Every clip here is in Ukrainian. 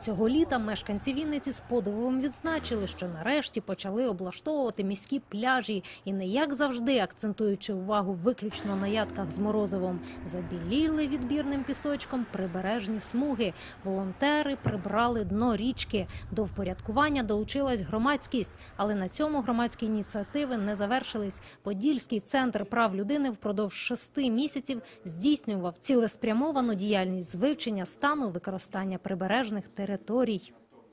Цього літа мешканці Вінниці з подивом відзначили, що нарешті почали облаштовувати міські пляжі і не як завжди, акцентуючи увагу виключно на ядках з морозивом, забіліли відбірним пісочком прибережні смуги. Волонтери прибрали дно річки. До впорядкування долучилась громадськість, але на цьому громадські ініціативи не завершились. Подільський центр прав людини впродовж шести місяців здійснював цілеспрямовану діяльність з вивчення стану використання прибережних територій.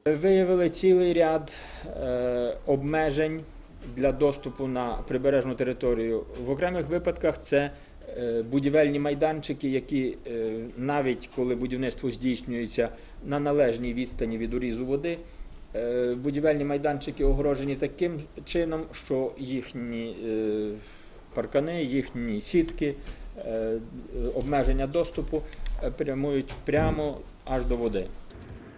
Виявили цілий ряд е, обмежень для доступу на прибережну територію. В окремих випадках це е, будівельні майданчики, які е, навіть коли будівництво здійснюється на належній відстані від урізу води, будівельні майданчики огорожені таким чином, що їхні паркани, їхні сітки, обмеження доступу прямують прямо аж до води.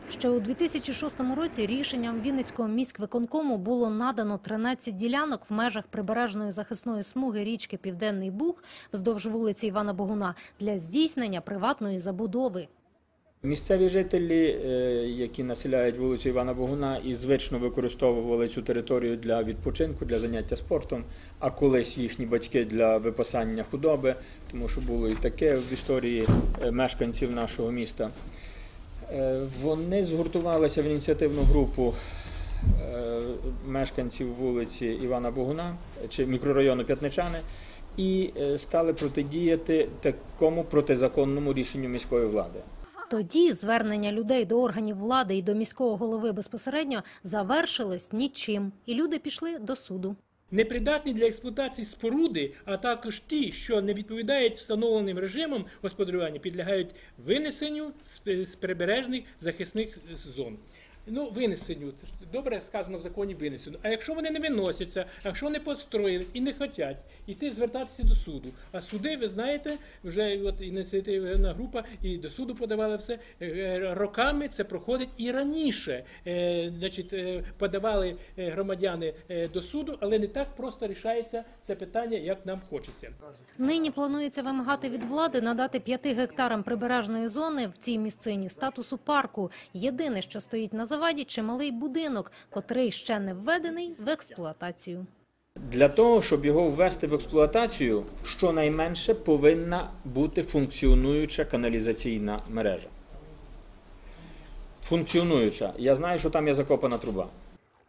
Ще у 2006 році рішенням Вінницького міськвиконкому було надано 13 ділянок в межах прибережної захисної смуги річки Південний Буг вздовж вулиці Івана Богуна для здійснення приватної забудови. Місцеві жителі, е, які населяють вулицю Івана Богуна і звично використовували цю територію для відпочинку, для заняття спортом, а колись їхні батьки для випасання худоби, тому що було і таке в історії е, мешканців нашого міста. Е, Вони згуртувалися в ініціативну групу е, мешканців вулиці Івана Богуна чи мікрорайону П'ятничани і е, стали протидіяти такому протизаконному рішенню міської влади. Тоді звернення людей до органів влади і до міського голови безпосередньо завершилось нічим, і люди пішли до суду. Непридатні для експлуатації споруди, а також ті, що не відповідають встановленим режимам господарювання, підлягають винесенню з- прибережних захисних зон. Ну, винесенню, це добре сказано в законі винесено. А якщо вони не виносяться, а якщо не построїлись і не хочуть йти звертатися до суду. А суди, ви знаєте, вже от ініціативна група і до суду подавали все. Е, Роками це проходить і раніше. Е, Значить, е, подавали е, громадяни е, до суду, але не так просто рішається це питання, як нам хочеться. Нині планується вимагати від влади надати 5 гектарам прибережної зони в цій місцині статусу парку. Єдине, що стоїть на заваді, чималий будинок, котрий ще не введений в експлуатацію. Для того, щоб його ввести в експлуатацію, щонайменше повинна бути функціонуюча каналізаційна мережа. Функціонуюча. Я знаю, що там є закопана труба.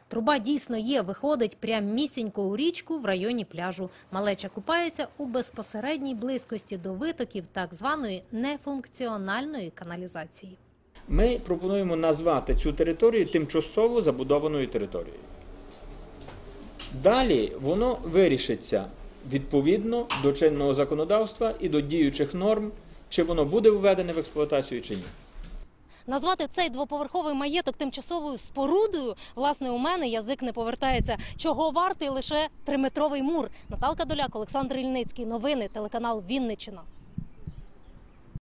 Труба дійсно є, виходить прямісінько у річку в районі пляжу. Малеча купається у безпосередній близькості до витоків так званої нефункціональної каналізації. Ми пропонуємо назвати цю територію тимчасово забудованою територією. Далі воно вирішиться відповідно до чинного законодавства і до діючих норм, чи воно буде введене в експлуатацію чи ні. Назвати цей двоповерховий маєток тимчасовою спорудою, власне, у мене язик не повертається. Чого вартий лише триметровий мур. Наталка Доляк, Олександр Ільницький. Новини, телеканал Вінничина.